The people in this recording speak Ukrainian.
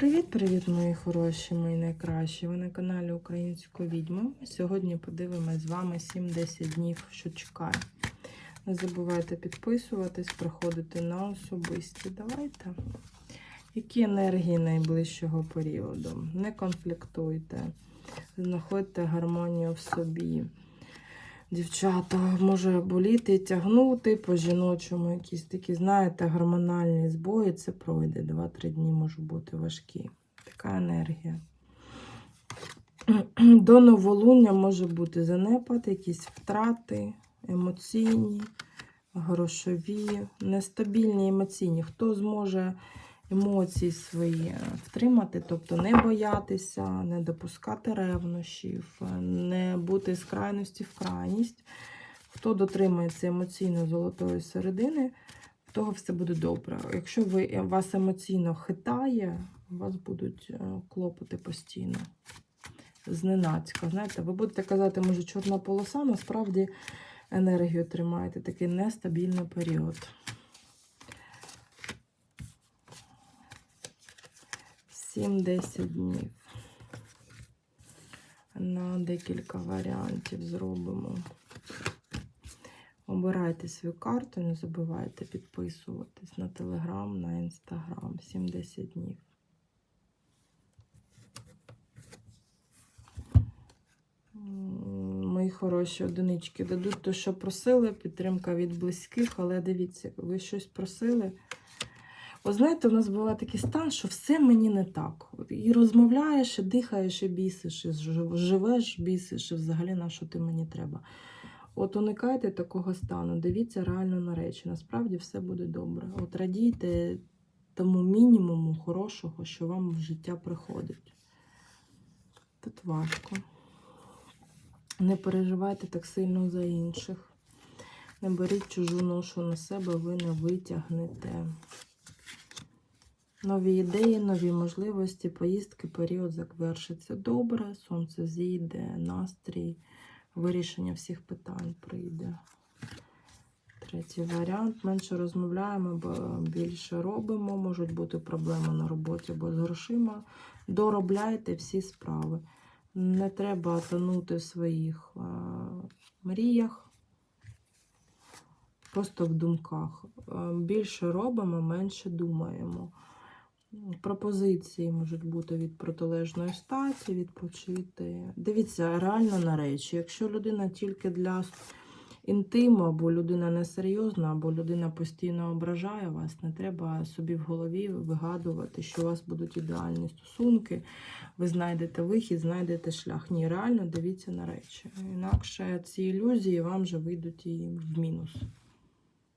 Привіт-привіт, мої хороші, мої найкращі. Ви на каналі Української відьми. Сьогодні подивимось з вами 7-10 днів, що чекає. Не забувайте підписуватись, приходити на особисті. Давайте. Які енергії найближчого періоду? Не конфліктуйте, знаходьте гармонію в собі. Дівчата, може боліти, тягнути по-жіночому, якісь такі, знаєте, гормональні збої, це пройде. 2-3 дні можуть бути важкі. Така енергія. До новолуння може бути занепад, якісь втрати, емоційні, грошові, нестабільні емоційні. Хто зможе емоції свої втримати, тобто не боятися, не допускати ревнощів, не бути з крайності в крайність. Хто дотримується емоційно золотої середини, в того все буде добре. Якщо ви, вас емоційно хитає, у вас будуть е, клопоти постійно. Зненацька. Знаєте, ви будете казати, може, чорна полоса, насправді енергію тримаєте. Такий нестабільний період. 7-10 днів. На декілька варіантів зробимо. Обирайте свою карту, не забувайте підписуватись на Телеграм, на Інстаграм. 7-10 днів. Мої хороші одинички дадуть те, що просили, підтримка від близьких, але дивіться, ви щось просили. Ви знаєте, у нас буває такий стан, що все мені не так. І розмовляєш, і дихаєш, і бісиш, і живеш, бісиш, і взагалі на що ти мені треба. От уникайте такого стану, дивіться реально на речі. Насправді все буде добре. От радійте тому мінімуму хорошого, що вам в життя приходить. Тут важко. Не переживайте так сильно за інших. Не беріть чужу ношу на себе, ви не витягнете. Нові ідеї, нові можливості, поїздки, період завершиться добре, сонце зійде, настрій, вирішення всіх питань прийде. Третій варіант. Менше розмовляємо, бо більше робимо. Можуть бути проблеми на роботі або з грошима. Доробляйте всі справи. Не треба тонути в своїх а, мріях, просто в думках. Більше робимо, менше думаємо. Пропозиції можуть бути від протилежної статі, відпочити. Дивіться, реально на речі. Якщо людина тільки для інтиму, або людина несерйозна, або людина постійно ображає вас, не треба собі в голові вигадувати, що у вас будуть ідеальні стосунки, ви знайдете вихід, знайдете шлях. Ні, реально дивіться на речі. Інакше ці ілюзії вам же вийдуть і в мінус.